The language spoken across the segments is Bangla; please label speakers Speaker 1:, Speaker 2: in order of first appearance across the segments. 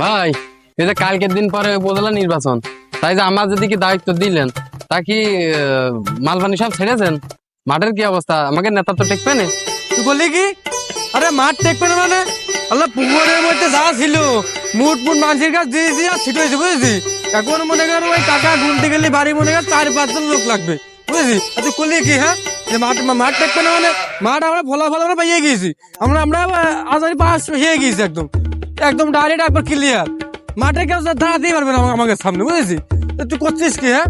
Speaker 1: ভাই, এই যে কালকের দিন পরে উপজেলা নির্বাচন, তাই যে আমার যদি কি দায়িত্ব দিলেন, তা কি মালবানি সব ছেড়েছেন? মাঠের কি অবস্থা? আমাকে নেতা তো টেকবে না।
Speaker 2: তুই বললি কি? আরে মাঠ দেখবে না মানে? আল্লাহ, পুকুরের মধ্যে যা ছিল মুট মুট মানুষের কাছে দিয়েছি আর ছিটো হয়েছে বুঝেছি এখন মনে কর ওই টাকা গুনতে গেলে বাড়ি মনে কর চার পাঁচজন লোক লাগবে বুঝেছি আর তুই করলি কি হ্যাঁ? যে মাঠ মাঠ দেখবে না মানে? মাঠ আমরা ফলা ফলা আমরা পাইয়ে গিয়েছি। আমরা আমরা আজারি পাস হয়ে গিয়েছি একদম। একদম ডাইরেক্ট একবার ক্লিয়ার মাঠে কেউ দাঁড়াতেই পারবে না আমাকে সামনে বুঝেছি? তুই করছিস কি হ্যাঁ?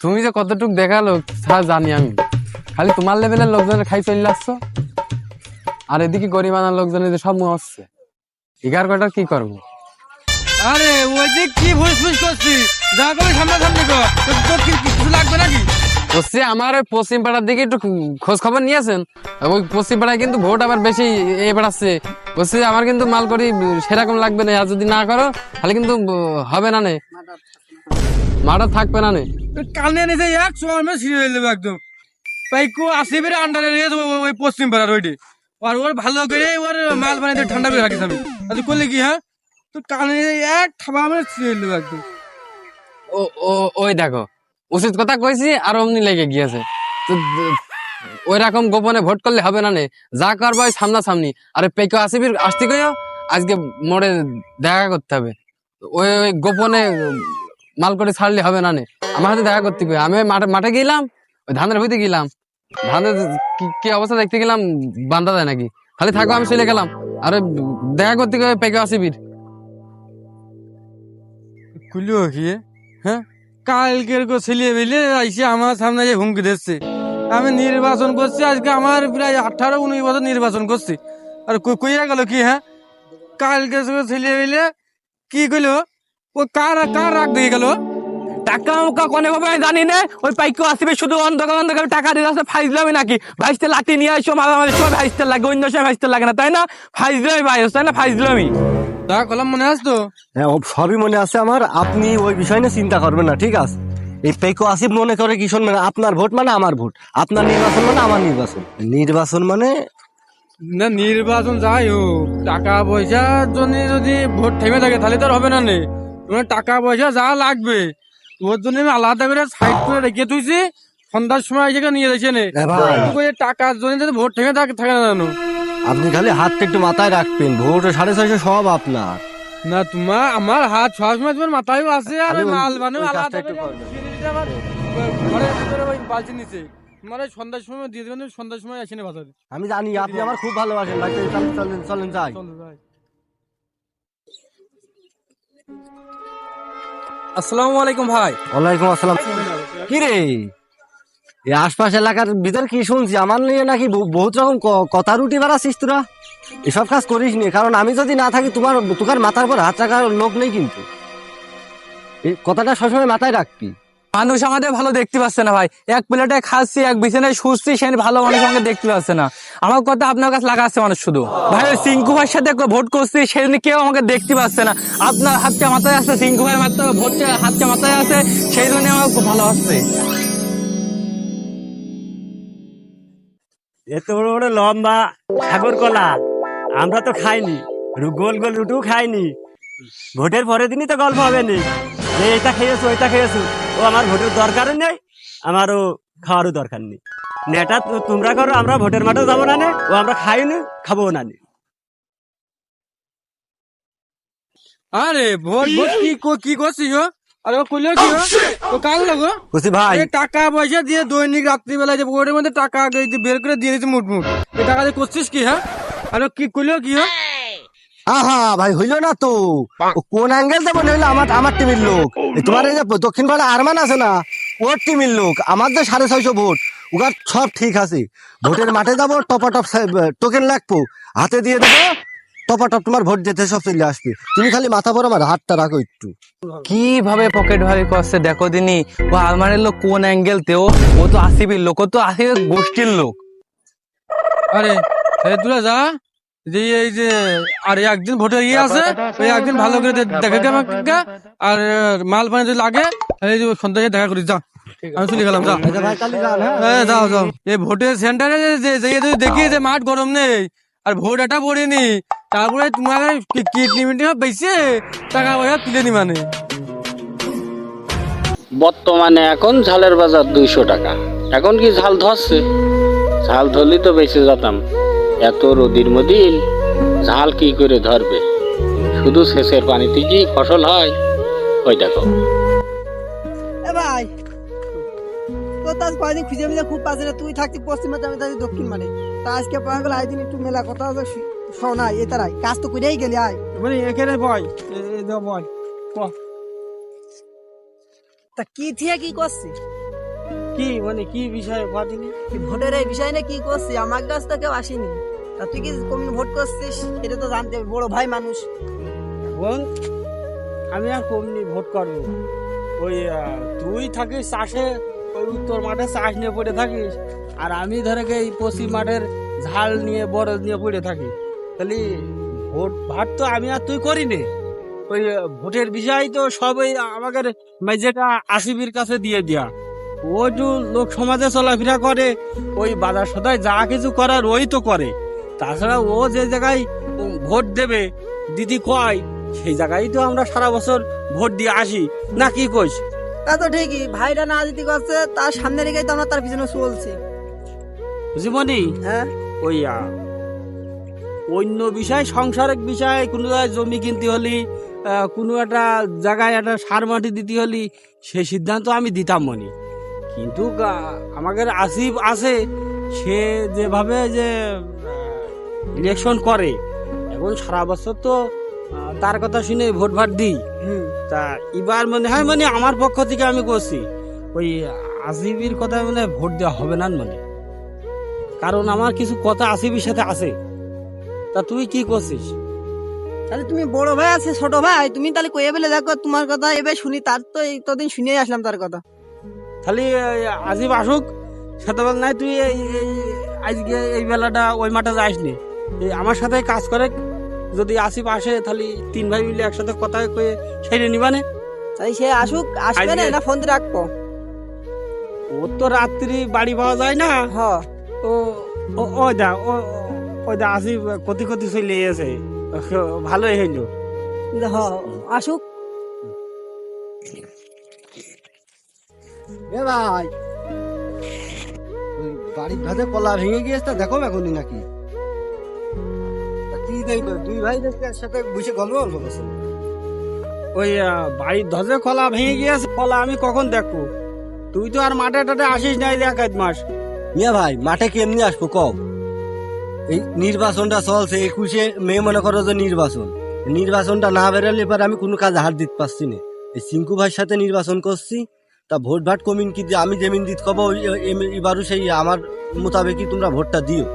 Speaker 1: তুমি যে কতটুক দেখাল তা জানি আমি। খালি তোমার লেভেলের লোকজনের খাই চলে আসছো। আর এদিকে গরিবানার লোকজনের যে সব আসছে এগারো কটার কি করব?
Speaker 2: আরে ওই যে কি ভুস ভুস করছিস? যা করে সামনে সামনে কর। তোর কিছু লাগবে নাকি?
Speaker 1: বলছি আমার ওই পশ্চিম পাড়ার দিকে একটু খোঁজ খবর নিয়েছেন। ওই পশ্চিম পাড়ায় কিন্তু ভোট আবার বেশি এ বেড়াচ্ছে। বলছি আমার কিন্তু মাল করি সেরকম লাগবে না। আর যদি না করো তাহলে কিন্তু হবে না নে। মাঠও থাকবে না নে।
Speaker 2: কানে নিচে এক সময় মেয়ে ছিঁড়ে দেবো একদম। পাইকু আসিবের আন্ডারে রেখে দেবো ওই- পশ্চিম পাড়ার ওইটি আর ওর ভালো করে ওর মাল দিয়ে ঠান্ডা করে রাখিস আমি। আর তুই করলি কি হ্যাঁ? তোর কানে এক থাবা মেরে ছিঁড়ে দেবো একদম।
Speaker 1: ও ও ওই দেখো। উচিত কথা কইছি আর অমনি লেগে গিয়েছে। তো ওই রকম গোপনে ভোট করলে হবে না নে। যা করব ওই সামনাসামনি। আরে পেকে আসিবির, আসতে কইও, আজকে মোড়ে দেখা করতে হবে। ওই ওই গোপনে মাল করে ছাড়লে হবে না নে। আমার হাতে দেখা করতে কই আমি মাঠে মাঠে গেলাম, ওই ধানের হইতে গেলাম। ধানের কি- অবস্থা দেখতে গেলাম বান্ধা যায় নাকি? খালি থাকো, আমি চলে গেলাম। আরে দেখা করতে কই পেকে আসিবির।
Speaker 2: খুলিও কি হ্যাঁ? কালকের কো ছেলিয়ে বেলে আইসে আমার সামনে যে হুমকি দিচ্ছে। আমি নির্বাচন করছি, আজকে আমার প্রায় আঠারো উনিশ বছর নির্বাচন করছি। আর কই- কইয়া গেল কি হ্যাঁ? কালকে ছেলে বেলে কি কইলো? ও কার কার রাগ দিয়ে গেল?
Speaker 3: টাকা মুকা কোনে আমি জানি না। ওই পাইকো আসবে শুধু অন্ধকার অন্ধকার টাকা দিয়ে আসে ফাইজলামি নাকি? ভাইসতে লাঠি নিয়ে আসো মাঝামাঝি সময় ভাইসতে লাগে, অন্য সময় ভাইসতে লাগে না, তাই না? ফাইজলামি ভাই, তাই না? ফাইজলামি
Speaker 2: তা কলাম মনে আস তো?
Speaker 4: হ্যাঁ ও সবই মনে আছে আমার। আপনি ওই বিষয় নিয়ে চিন্তা করবেন না ঠিক আছে? এই পেকো আসিফ মনে করে কি শুনবেন আপনার ভোট মানে আমার ভোট। আপনার নির্বাচন মানে আমার নির্বাচন। নির্বাচন মানে?
Speaker 2: না নির্বাচন যাই হোক টাকা পয়সার জন্য যদি ভোট থেমে থাকে তাহলে তো আর হবে না নে। তোমার টাকা পয়সা যা লাগবে ওর জন্য আমি আলাদা করে সাইড করে রেখে তুইছি সন্ধ্যার সময় এসে নিয়ে যাচ্ছে টাকার জন্য যদি ভোট থেমে থাকে থাকে না জানো
Speaker 4: আপনি খালি হাতটা একটু মাথায় রাখবেন। ভোট সাড়ে ছয়শো সব আপনার।
Speaker 2: না তোমার আমার হাত সবসময় তোমার মাথায় আছে আর মাল আলাদা
Speaker 4: একটু
Speaker 2: বালতি নিচে। ওই সন্ধ্যার সময় দিয়ে দেবেন সন্ধ্যার সময় আসেনি বাজারে।
Speaker 4: আমি জানি আপনি আমার খুব ভালোবাসেন। ভাই চলেন চলেন চলেন যাই।
Speaker 3: আসসালামু আলাইকুম ভাই।
Speaker 4: ওয়ালাইকুম আসসালাম। কি রে এই আশপাশ এলাকার ভিতর কি শুনছি? আমার নিয়ে নাকি বহু- বহুত রকম কথা রুটি বাড়াচ্ছিস তোরা। এসব কাজ করিস নি, কারণ আমি যদি না থাকি তোমার তোমার মাথার পর হাত রাখার লোক নেই কিন্তু। এই কথাটা সবসময় মাথায় রাখবি।
Speaker 3: মানুষ আমাদের ভালো দেখতে পাচ্ছে না ভাই। এক প্লেটে খাচ্ছি, এক বিছানায় শুচ্ছি, সে ভালো মানুষ আমাকে দেখতে পাচ্ছে না। আমার কথা আপনার কাছে লাগাচ্ছে মানুষ শুধু। ভাই সিঙ্কু ভাইয়ের সাথে ভোট করছি সেদিন কেউ আমাকে দেখতে পাচ্ছে না। আপনার হাতটা মাথায় আছে সিঙ্কু ভাইয়ের মাত্র ভোটটা হাতটা মাথায় আছে, সেই জন্য আমার খুব ভালো আসছে
Speaker 5: এত বড় বড় লম্বা সাগর কলা, আমরা তো খাইনি গোল গোল রুটিও খাইনি। ভোটের পরের দিনই তো গল্প হবে নি। যে এটা খেয়েছো, ওইটা খেয়েছো। ও আমার ভোটের দরকারও নেই, আমারও খাওয়ারও দরকার নেই। নেটা তোমরা করো, আমরা ভোটের মাঠেও যাব না নে, ও আমরা খাইনি, খাব না নে।
Speaker 2: আরে, ভোট ভোট কি কি করছিস গো? আরে ও কইলো কি ও কাল লাগো
Speaker 4: বুঝছি ভাই।
Speaker 2: টাকা পয়সা দিয়ে দৈনিক রাত্রিবেলা যে মধ্যে টাকা আগে এই যে বের করে দিয়ে দিচ্ছে মুট মুট এই টাকা দিয়ে করছিস কি হ্যাঁ? আরে কি কইলো কি হ্যাঁ?
Speaker 4: আহা ভাই হইল না তো। কোন অ্যাঙ্গেল যাব হইল আমার আমার টিমের লোক। তোমার এই যে দক্ষিণ পাড়া আরমান আছে না ওর টিমের লোক। আমার যে সাড়ে ছয়শো ভোট ওগার সব ঠিক আছে। ভোটের মাঠে যাব টপা টপ টোকেন লাগবো। হাতে দিয়ে দেবো টপা টপ তোমার ভোট যেতে সব চলে আসবে। তুমি খালি মাথা পর আমার হাতটা রাখো একটু।
Speaker 3: কীভাবে পকেট ভারী করছে দেখো দিনি ও আলমারির লোক কোন অ্যাঙ্গেল তেও ও তো আসিবির লোক ও তো আসিবের গোষ্ঠীর লোক।
Speaker 2: আরে তুই যা যে এই যে আর একদিন ভোটের ইয়ে আছে ওই একদিন ভালো করে দেখে গে আমাকে আর মাল পানি যদি লাগে এই যে সন্ধ্যায় দেখা করিস যা। আমি চলে গেলাম যা।
Speaker 4: আচ্ছা ভাই কালি যান হ্যাঁ।
Speaker 2: এ, যাও যাও। এই ভোটের সেন্টারে যে যে যে যদি দেখি যে মাঠ গরম নেই। আর ভোট একটা পড়িনি। তারপরে তোমার কিডনি মিডনি সব বেশি টাকা পয়সা তুলে নি মানে।
Speaker 6: বর্তমানে এখন ঝালের বাজার দুইশো টাকা। এখন কি ঝাল ধরছে? ঝাল ধরলেই তো বেঁচে যেতাম। এত রোদির মদিন ঝাল কি করে ধরবে? শুধু সেচের পানিতে কি ফসল হয়? ওই দেখো।
Speaker 7: এ ভাই তো তার কয়দিন খুঁজে মিলে খুব পাচ্ছে তুই থাকতি পশ্চিমে আমি থাকি দক্ষিণ মানে। তা আজকে পাওয়া গেল আইদিন একটু মেলা কথা শোনাই এ তারাই। কাজ তো করেই গেলি আয়।
Speaker 2: মানে এখানে বয় দাও বয়
Speaker 7: তা কি থিয়া কি করছি?
Speaker 2: কি মানে কি বিষয়
Speaker 7: কি ভোটের এই বিষয় নিয়ে কি করছি? আমার কাছ তো কেউ আসেনি। তা তুই কি কোন ভোট করছিস? এটা তো জানতে বড় ভাই মানুষ।
Speaker 5: এখন আমি আর কমনি ভোট করব? ওই তুই থাকিস চাষে ওই উত্তর মাঠে চাষ নিয়ে পড়ে থাকিস। আর আমি ধরে এই পশ্চিম মাঠের ঝাল নিয়ে, বড় নিয়ে পড়ে থাকি। তাহলে ভোট, ভাট তো আমি আর তুই করি নে ওই ভোটের বিষয় তো সবই আমাদের মেজেটা আসিবির কাছে দিয়ে দেয়া। ও একটু লোক সমাজে চলাফেরা করে, ওই বাজার সদায় যা কিছু করার ওই তো করে। তাছাড়া ও যে জায়গায় ভোট দেবে, দিদি কয়, সেই জায়গায় তো আমরা সারা বছর ভোট দিয়ে আসি। না, কি কইস?
Speaker 7: তা তো ঠিকই, ভাইরা না দিতে করছে, তার সামনে রেখেই তো আমরা তার পিছনে চলছি।
Speaker 5: জীবনী
Speaker 7: হ্যাঁ।
Speaker 5: ওই অন্য বিষয় সংসারিক বিষয় কোনো জায়গায় জমি কিনতে হলি কোনো একটা জায়গায় একটা সার মাটি দিতে হলি সে সিদ্ধান্ত আমি দিতাম মনি। কিন্তু আমাদের আসিফ আছে সে যেভাবে যে ইলেকশন করে এখন সারা বছর তো তার কথা শুনে ভোট ভাট দিই। তা এবার মনে হয় মানে আমার পক্ষ থেকে আমি করছি। ওই আসিবির কথা মানে ভোট দেওয়া হবে না মানে। কারণ আমার কিছু কথা আসিবির সাথে আছে। তা তুই কি করছিস?
Speaker 7: তাহলে তুমি বড় ভাই আছে ছোট ভাই তুমি তাহলে কয়ে বলে দেখো তোমার কথা এবার শুনি তার তো এই তদিন শুনেই আসলাম তার কথা।
Speaker 5: খালি আজিব আসুক সেটা বল নাই তুই আজকে এই বেলাটা ওই মাঠে যাস নি। আমার সাথে কাজ করে যদি আসিফ আসে তাহলে তিন ভাই মিলে একসাথে কথা কয়ে সেরে নিবানে
Speaker 7: তাই সে আসুক আসবে না ফোন রাখব।
Speaker 5: ওর তো রাত্রি বাড়ি পাওয়া যায় না।
Speaker 7: হ।
Speaker 5: ও ও- দা ও ও- দা আসি কতি কতি চলে গেছে ভালোই হইল
Speaker 7: হ আসুক।
Speaker 4: এ ভাই ওই বাড়ির ধারে কলা ভেঙে গিয়েছে তা দেখো এখনই নাকি। তা কি দেখো দুই ভাই একসাথে বসে গল্প গল্প করছে।
Speaker 5: ওই বাড়ির ধজে কলা ভেঙে গিয়েছে কলা আমি কখন দেখব? তুই তো আর মাঠে টাটে আসিস নাই দেখ এক মাস।
Speaker 4: মিয়া ভাই, মাঠে কেমনি আসব? কও। এই নির্বাচনটা চলছে, একুশে মে মনে করো যে নির্বাচন। নির্বাচনটা না বেরোলে এবার আমি কোনো কাজ হার দিতে পারছি না। এই সিঙ্কু ভাইয়ের সাথে নির্বাচন করছি, তা ভোট ভাট কমিন কি দিয়ে আমি যেমিন দিত কব এবারও সেই আমার মোতাবেকই তোমরা ভোটটা দিও।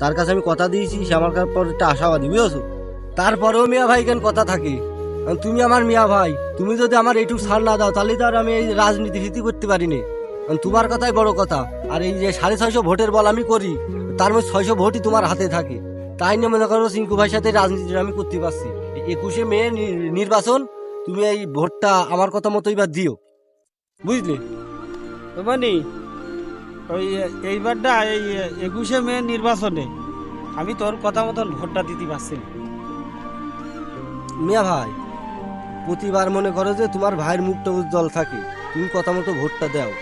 Speaker 4: তার কাছে আমি কথা দিয়েছি, সে আমার পর একটা আশাবাদী, বুঝেছ? তারপরেও মিয়া ভাই কেন কথা থাকে? তুমি আমার মিয়া ভাই, তুমি যদি আমার এইটুকু ছাড় না দাও, তাহলে তো আর আমি এই রাজনীতি করতে পারি না। কারণ তোমার কথাই বড় কথা। আর এই যে সাড়ে ছয়শো ভোটের বল আমি করি তার মধ্যে ছয়শো ভোটই তোমার হাতে থাকে। তাই নিয়ে মনে করো সিঙ্কু ভাইয়ের সাথে রাজনীতিটা আমি করতে পারছি। একুশে মে নির্বাচন তুমি এই ভোটটা আমার কথা মতো এবার দিও। বুঝলে?
Speaker 5: মানে ওই এইবারটা এই একুশে মে নির্বাচনে আমি তোর কথা মতন ভোটটা দিতে পারছি।
Speaker 4: মিয়া ভাই প্রতিবার মনে করো যে তোমার ভাইয়ের মুখটা উজ্জ্বল থাকে। তুমি কথা মতো ভোটটা দাও।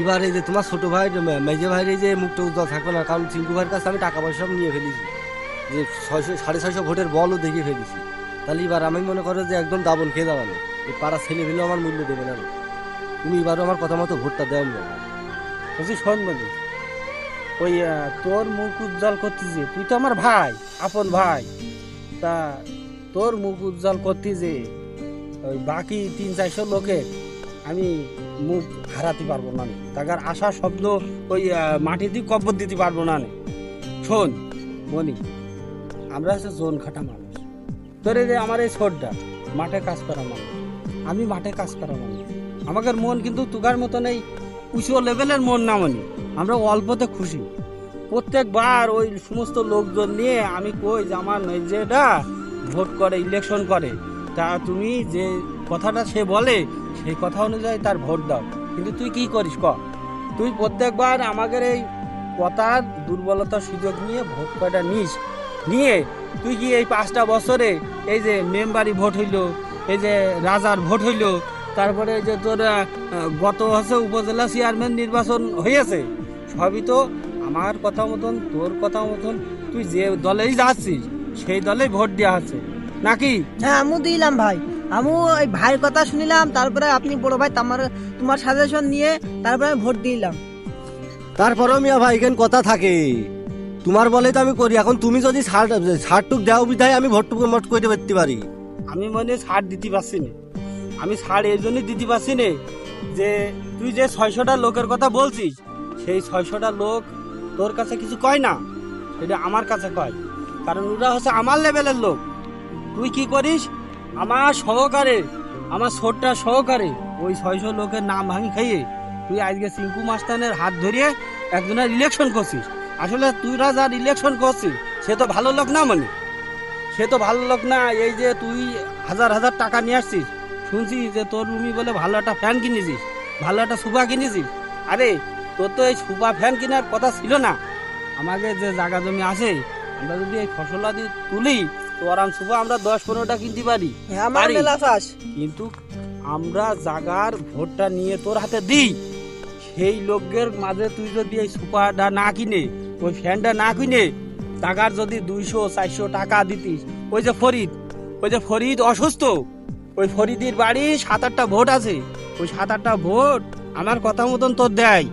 Speaker 4: এবার এই যে তোমার ছোট ভাই মেজে ভাইয়ের এই যে মুখটা উজ্জ্বল থাকবে না, কারণ চিঙ্কু ভাইয়ের কাছে আমি টাকা পয়সা নিয়ে ফেলেছি। যে ছয়শো সাড়ে ছয়শো ভোটের বলও দেখে ফেলেছি। তাহলে এবার আমি মনে করো যে একদম দাবন খেয়ে দাঁড়ানো এই পাড়া ছেলে ফেলেও আমার মূল্য দেবে না তুমি এবারও আমার কথা মতো ভোটটা দাও না।
Speaker 5: বলছি, শোন বলি ওই তোর মুখ উজ্জ্বল করতেছে, তুই তো আমার ভাই, আপন ভাই। তা তোর মুখ উজ্জ্বল করতে যে ওই বাকি তিন চারশো লোকের, আমি মুখ হারাতে পারব না তাকার আশা শব্দ ওই মাটিতে কব্বর দিতে পারব না। শোন, মনি, আমরা হচ্ছে জোন খাটা মানুষ। তোর এই যে আমার এই ছোটটা মাঠে কাজ করা মানুষ। আমি মাঠে কাজ করা মানুষ। আমাদের মন কিন্তু তুগার মতন এই উঁচু লেভেলের মন না মনি। আমরা অল্পতে খুশি। প্রত্যেকবার ওই সমস্ত লোকজন নিয়ে আমি কই যে আমার যেটা ভোট করে ইলেকশন করে। তা তুমি যে কথাটা সে বলে সেই কথা অনুযায়ী তার ভোট দাও। কিন্তু তুই কি করিস ক তুই প্রত্যেকবার আমাদের এই কথার দুর্বলতার সুযোগ নিয়ে ভোট কয়টা নিস। নিয়ে তুই কি এই পাঁচটা বছরে এই যে মেম্বারি ভোট হইল, এই যে রাজার ভোট হইল, তারপরে যে তোর গত হচ্ছে উপজেলা চেয়ারম্যান নির্বাচন হয়েছে সবই তো আমার কথা মতন, তোর কথা মতন তুই যে দলেই যাচ্ছিস, সেই দলেই ভোট দেওয়া হচ্ছে নাকি?
Speaker 7: হ্যাঁ আমু দিলাম ভাই। আমু ওই ভাইয়ের কথা শুনিলাম তারপরে আপনি বড় ভাই তোমার তোমার সাজেশন নিয়ে তারপরে আমি ভোট দিলাম।
Speaker 4: তারপরেও মিয়া ভাই এখানে কথা থাকে। তোমার বলে তো আমি করি এখন তুমি যদি ছাড় ছাড়টুক দাও বিধায় আমি ভোটটুকু মোট করে করতে পারি।
Speaker 5: আমি মনে ছাড় দিতে পারছি না। আমি ছাড় এই জন্যই দিতে পারছি না যে তুই যে ছয়শটা লোকের কথা বলছিস সেই ছয়শটা লোক তোর কাছে কিছু কয় না? সেটা আমার কাছে কয়। কারণ ওরা হচ্ছে আমার লেভেলের লোক। তুই কি করিস? আমার সহকারে, আমার ছোটটা সহকারে, ওই ছয়শো লোকের নাম ভাঙি খাইয়ে, তুই আজকে সিঙ্কু মাস্তানের হাত ধরিয়ে একজনের ইলেকশন করছিস। আসলে তুই যার ইলেকশন করছিস, সে তো ভালো লোক না মানে? সে তো ভালো লোক না, এই যে তুই হাজার হাজার টাকা নিয়ে আসছিস শুনছি যে তোর রুমি বলে ভালো একটা ফ্যান কিনেছিস, ভালো একটা সুপা কিনেছিস? আরে, তোর তো এই সুপা ফ্যান কেনার কথা ছিল না। আমাকে যে জায়গা জমি আছে, আমরা যদি এই ফসলাদি তুলি তো আরাম সুপা আমরা দশ পনেরোটা কিনতে পারি।
Speaker 7: হ্যাঁ আমার
Speaker 5: পারি। কিন্তু আমরা জাগার ভোটটা নিয়ে তোর হাতে দিই। সেই লোকের মাঝে তুই যদি এই সুপারটা না কিনে ওই ফ্যানটা না কিনে টাকার যদি দুইশো চারশো টাকা দিতিস ওই যে ফরিদ ওই যে ফরিদ অসুস্থ ওই ফরিদির বাড়ি সাত আটটা ভোট আছে। ওই সাত আটটা ভোট আমার কথা মতন তোর দেয়।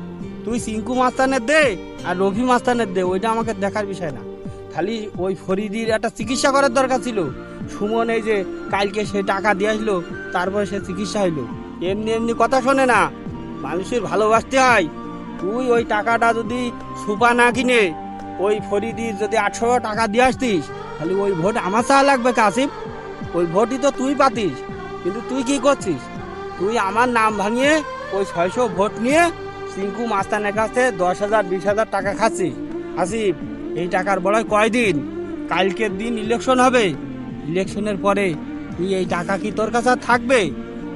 Speaker 5: তুই সিঙ্কু মাস্তানের দে আর রফি মাস্তানের দে ওইটা আমাকে দেখার বিষয় না। খালি ওই ফরিদির একটা চিকিৎসা করার দরকার ছিল। সুমন এই যে কালকে সে টাকা দিয়ে আসলো, তারপরে সে চিকিৎসা হইল। এমনি এমনি কথা শোনে না, মানুষের ভালোবাসতে হয়। তুই ওই টাকাটা যদি সুপা না কিনে, ওই ফরিদির যদি আটশো টাকা দিয়ে আসতিস খালি ওই ভোট আমার চাওয়া লাগবে কাসিম ওই ভোটই তো তুই পাতিস, কিন্তু তুই কি করছিস? তুই আমার নাম ভাঙিয়ে ওই ছয়শো ভোট নিয়ে সিঙ্কু মাস্তানের কাছে দশ হাজার, বিশ হাজার টাকা খাচ্ছিস। আসিফ এই টাকার বড়াই কয়দিন? কালকের দিন ইলেকশন হবে। ইলেকশনের পরে তুই এই টাকা কি তোর কাছে থাকবে?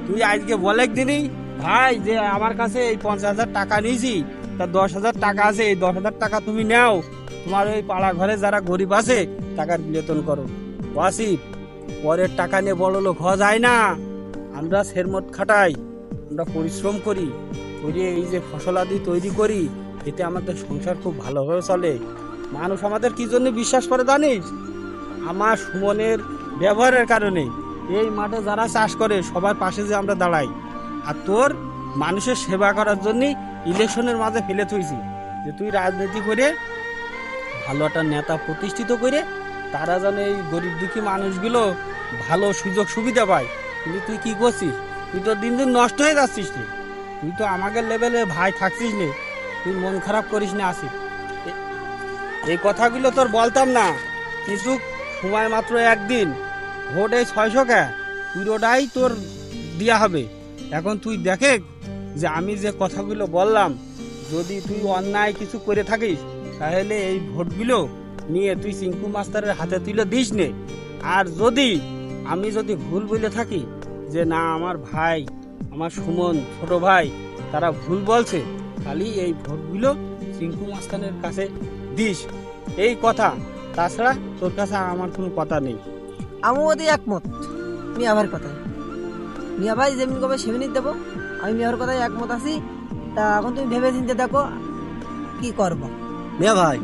Speaker 5: তুই আজকে বলে দিনই ভাই, যে আমার কাছে এই পঞ্চাশ হাজার টাকা নিয়েছি, তা দশ হাজার টাকা আছে, এই দশ হাজার টাকা তুমি নাও। তোমার ওই পাড়া ঘরে যারা গরিব আছে, টাকার বিলেতন করো। ওয়াসিফ, পরের টাকা নিয়ে বড় লোক হওয়া যায় না। আমরা সেরমত খাটাই, আমরা পরিশ্রম করি করে এই যে ফসলাদি তৈরি করি, এতে আমাদের সংসার খুব ভালোভাবে চলে। মানুষ আমাদের কি জন্য বিশ্বাস করে জানিস? আমার সুমনের ব্যবহারের কারণে এই মাঠে যারা চাষ করে, সবার পাশে যে আমরা দাঁড়াই। আর তোর মানুষের সেবা করার জন্য ইলেকশনের মাঝে ফেলে থইছি যে তুই রাজনীতি করে ভালো একটা নেতা প্রতিষ্ঠিত করে তারা যেন এই গরিব দুঃখী মানুষগুলো ভালো সুযোগ সুবিধা পায়। কিন্তু তুই কি করছিস? তুই তো দিন দিন নষ্ট হয়ে যাচ্ছিস তুই তো আমাদের লেভেলে ভাই থাকছিস নে। তুই মন খারাপ করিস না আসিস এই কথাগুলো তোর বলতাম না। কিন্তু সময় মাত্র একদিন। ভোট এই ছয়শো কে? পুরোটাই তোর দেওয়া হবে। এখন তুই দেখে যে আমি যে কথাগুলো বললাম, যদি তুই অন্যায় কিছু করে থাকিস, তাহলে এই ভোটগুলো নিয়ে তুই সিঙ্কু মাস্টারের হাতে তুলে দিস নে। আর যদি আমি যদি ভুল বলে থাকি, যে না, আমার ভাই, আমার সুমন, ছোট ভাই, তারা ভুল বলছে খালি এই ভোটগুলো সিঙ্কু মাস্তানের কাছে দিস এই কথা। তাছাড়া তোর কাছে আমার কোনো কথা নেই।
Speaker 7: আমি ওদের একমত। মিয়া ভাইয়ের কথায় মিয়া ভাই যেমনি কবে সেমনি দেবো আমি মিয়া ভাইয়ের কথায় একমত আছি। তা এখন তুমি ভেবে চিন্তে দেখো কি করব।
Speaker 4: মিয়া ভাই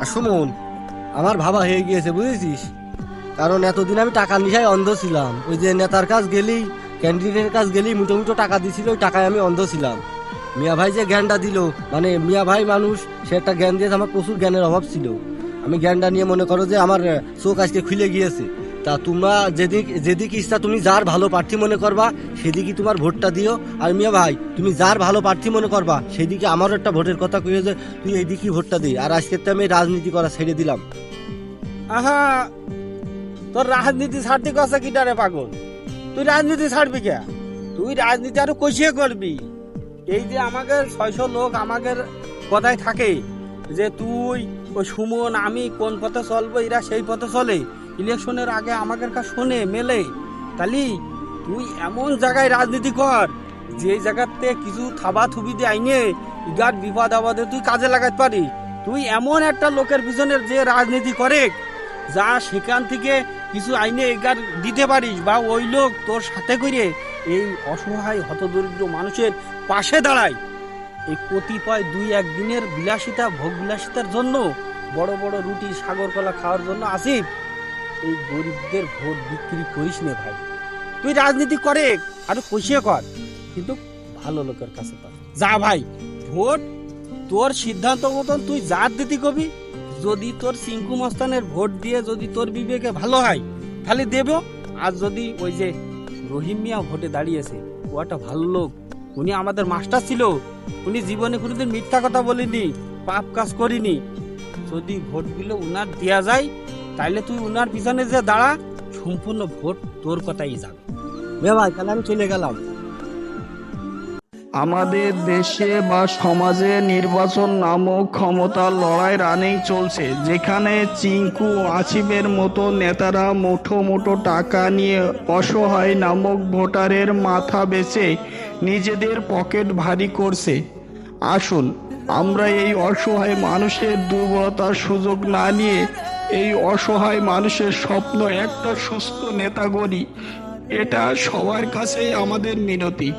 Speaker 4: আর শুনুন আমার ভাবা হয়ে গিয়েছে বুঝেছিস? কারণ এতদিন আমি টাকার নিশায় অন্ধ ছিলাম। ওই যে নেতার কাছ গেলেই ক্যান্ডিডেটের কাজ গেলেই মুটো মুটো টাকা দিছিল ওই টাকায় আমি অন্ধ ছিলাম। মিয়া ভাই যে জ্ঞানটা দিল মানে মিয়া ভাই মানুষ, সে একটা জ্ঞান দিয়েছে, আমার প্রচুর জ্ঞানের অভাব ছিল। আমি জ্ঞানটা নিয়ে মনে করো যে আমার চোখ আজকে খুলে গিয়েছে। তা তোমরা যেদিক, যেদিকে ইচ্ছা তুমি যার ভালো প্রার্থী মনে করবা, সেদিকে তোমার ভোটটা দিও। আর মিয়া ভাই, তুমি যার ভালো প্রার্থী মনে করবা, সেদিকে আমারও একটা ভোটের কথা কইয়ে যে তুই এইদিকেই ভোটটা দিই আর আজকে তো আমি রাজনীতি করা ছেড়ে দিলাম।
Speaker 5: আহা, তোর রাজনীতি ছাড়তে কথা কি ডারে পাগল? তুই রাজনীতি ছাড়বি কে? তুই রাজনীতি আরও কষিয়ে করবি। এই যে আমাদের ছয়শো লোক আমাদের কথায় থাকে যে তুই ওই সুমন, আমি কোন পথে চলবো, এরা সেই পথে চলে। ইলেকশনের আগে আমাদের কাছে শোনে, মেলে। তালি, তুই এমন জায়গায় রাজনীতি কর, যে জায়গাতে কিছু থাবা থুবি দিয়ে আইনে ইগার বিপদ, আপদে তুই কাজে লাগাতে পারিস তুই এমন একটা লোকের পিছনের যে রাজনীতি করে, যা সেখান থেকে কিছু আইনে এগার দিতে পারিস, বা ওই লোক তোর সাথে করে এই অসহায়, হতদরিদ্র মানুষের পাশে দাঁড়ায়। এই কতিপয় দুই একদিনের বিলাসিতা ভোগ বিলাসিতার জন্য বড় বড় রুটি সাগর কলা খাওয়ার জন্য আসিফ এই গরিবদের ভোট বিক্রি করিস নে ভাই। তুই রাজনীতি করে আর কষিয়ে কর কিন্তু ভালো লোকের কাছে কর যা ভাই ভোট তোর সিদ্ধান্ত মতন তুই যার দিতি কবি। যদি তোর সিঙ্কু মস্তানের ভোট দিয়ে যদি তোর বিবেকে ভালো হয় তাহলে দেব। আর যদি ওই যে রহিম মিয়া ভোটে দাঁড়িয়েছে ও একটা ভালো লোক। উনি আমাদের মাস্টার ছিল। উনি জীবনে কোনোদিন মিথ্যা কথা বলিনি, পাপ কাজ করিনি। যদি ভোটগুলো উনার দেওয়া যায়, তাইলে তুই উনার পিছনে যে দাঁড়া, সম্পূর্ণ ভোট তোর কথাই যাবে। ভাই, তাহলে আমি চলে গেলাম।
Speaker 8: আমাদের দেশে বা সমাজে নির্বাচন নামক ক্ষমতার লড়াই রানেই চলছে। যেখানে চিঙ্কু আসিফের মতো নেতারা মুঠো মুঠো টাকা নিয়ে অসহায় নামক ভোটারের মাথা বেচে নিজেদের পকেট ভারী করছে। আসুন, আমরা এই অসহায় মানুষের দুর্বলতার সুযোগ না নিয়ে এই অসহায় মানুষের স্বপ্ন একটা সুস্থ নেতা গড়ি। এটা সবার কাছেই আমাদের মিনতি।